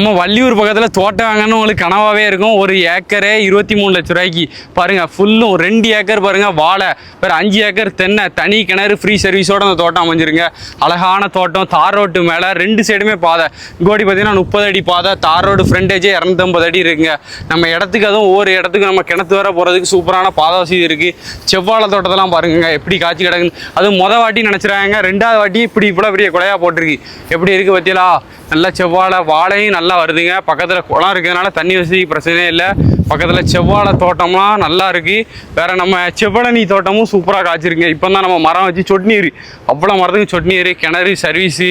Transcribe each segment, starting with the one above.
நம்ம வள்ளியூர் பக்கத்தில் தோட்டம் வாங்கன்னு உங்களுக்கு கனவாகவே இருக்கும். ஒரு ஏக்கரே இருபத்தி மூணு லட்ச ரூபாய்க்கு. பாருங்க ஃபுல்லும் ரெண்டு ஏக்கர் பாருங்கள் வாழை வேறு அஞ்சு ஏக்கர் தென்னை தனி கிணறு ஃப்ரீ சர்வீஸோட அந்த தோட்டம் அமைஞ்சிருங்க. அழகான தோட்டம் தார் ரோட்டு மேலே ரெண்டு சைடுமே பாதை. கோடி பார்த்தீங்கன்னா முப்பது அடி பாதை தார் ரோடு ஃப்ரண்டேஜே இரநூத்தம்பது அடி இருக்குங்க. நம்ம இடத்துக்கு அதுவும் ஒவ்வொரு இடத்துக்கு நம்ம கிணத்து வர போகிறதுக்கு சூப்பரான பாதை வசதி இருக்குது செவ்வாழை தோட்டத்தெல்லாம் பாருங்க எப்படி காய்ச்சி கிடக்குன்னு. அதுவும் மொதல் வாட்டி நினச்சிருக்காங்க ரெண்டாவது வாட்டி இப்படி இவ்வளோ பெரிய குலையா போட்டிருக்கு. எப்படி இருக்குது பார்த்தீங்களா நல்லா செவ்வாழை வாழையும் நல்லா நல்லா வருதுங்க. பக்கத்தில் குளம் இருக்கிறதுனால தண்ணி வசதி பிரச்சனையே இல்லை. பக்கத்தில் செவ்வாழை தோட்டம்லாம் நல்லா இருக்குது வேறு நம்ம செவ்வழனி தோட்டமும் சூப்பராக காய்ச்சிருங்க இப்போ தான் நம்ம மரம் வச்சு சொட்நீர் அவ்வளோ மரத்துக்கு சொட்நீர் கிணறு சர்வீஸு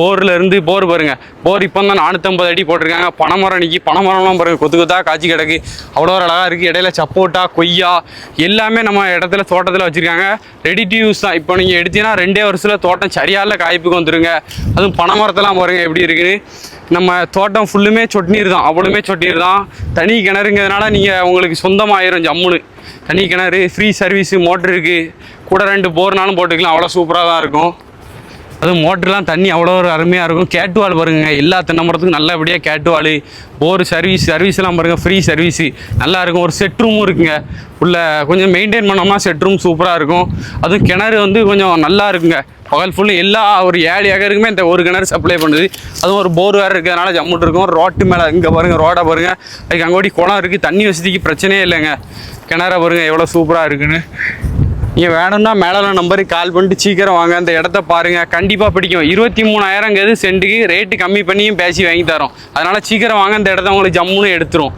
போர்லேருந்து போர் பாருங்க. போர் இப்போ தான் நானூற்றம்பது அடி போட்டிருக்காங்க. பனைமரம் நிற்கி பனைமரம்லாம் பாருங்கள் கொத்து கொத்தா காய்ச்சி கிடக்கு. அவ்வளோ ஒரு அழகாக இருக்குது இடையில சப்போட்டா கொய்யா எல்லாமே நம்ம இடத்துல தோட்டத்தில் வச்சுருக்காங்க. ரெடி டு யூஸ் தான். இப்போ நீங்கள் எடுத்தீங்கன்னா ரெண்டே வருஷத்தில் தோட்டம் சரியான காய்ப்புக்கு வந்துருங்க. அதுவும் பனைமரத்தெல்லாம் பாருங்கள் எப்படி இருக்குன்னு. நம்ம தோட்டம் ஃபுல்லுமே சொட்டு நீர் தான். அவ்வளோமே சொட்டு நீர் தான். தனி கிணறுங்கிறதுனால நீங்கள் உங்களுக்கு சொந்தமாயிரும் ஜம்முன்னு தனி கிணறு ஃப்ரீ சர்வீஸு மோட்ரு இருக்குது கூட ரெண்டு போர்னாலும் போட்டுக்கலாம். அவ்வளோ சூப்பராக தான் இருக்கும். அதுவும் மோட்டர்லாம் தண்ணி அவ்வளோ ஒரு அருமையாக இருக்கும். கேட்டுவால் பாருங்க எல்லா தென்னமரத்துக்கும் நல்லபடியாக கேட்டுவால் போர் சர்வீஸ் சர்வீஸ்லாம் பாருங்கள் ஃப்ரீ சர்வீஸு நல்லா இருக்கும். ஒரு செட் ரூமும் இருக்குங்க. உள்ள கொஞ்சம் மெயின்டைன் பண்ணோம்னா செட் ரூம் சூப்பராக இருக்கும். அதுவும் கிணறு வந்து கொஞ்சம் நல்லா இருக்குங்க. பகல் ஃபுல்லு எல்லா ஒரு ஏழு ஏக்கருக்குமே இந்த ஒரு கிணறு சப்ளை பண்ணுது. அதுவும் ஒரு போர் வேறு இருக்கிறதுனால ஜம்முட்டு இருக்கும். ரோட்டு மேலே இங்கே பாருங்கள் ரோடை பாருங்கள் அதுக்கு அங்கோடி குளம் இருக்குது தண்ணி வசதிக்கு பிரச்சனையே இல்லைங்க. கிணற பாருங்கள் எவ்வளோ சூப்பராக இருக்குன்னு. நீங்கள் வேணும்னா மேலே நம்பருக்கு கால் பண்ணிட்டு சீக்கிரம் வாங்க. அந்த இடத்த பாருங்கள் கண்டிப்பாக பிடிக்கும். இருபத்தி மூணாயிரங்கிறது சென்ட்டுக்கு ரேட்டு கம்மி பண்ணியும் பேசி வாங்கி தரோம். அதனால் சீக்கிரம் வாங்க. அந்த இடத்த உங்களுக்கு ஜம்முன்னு எடுத்துரும்.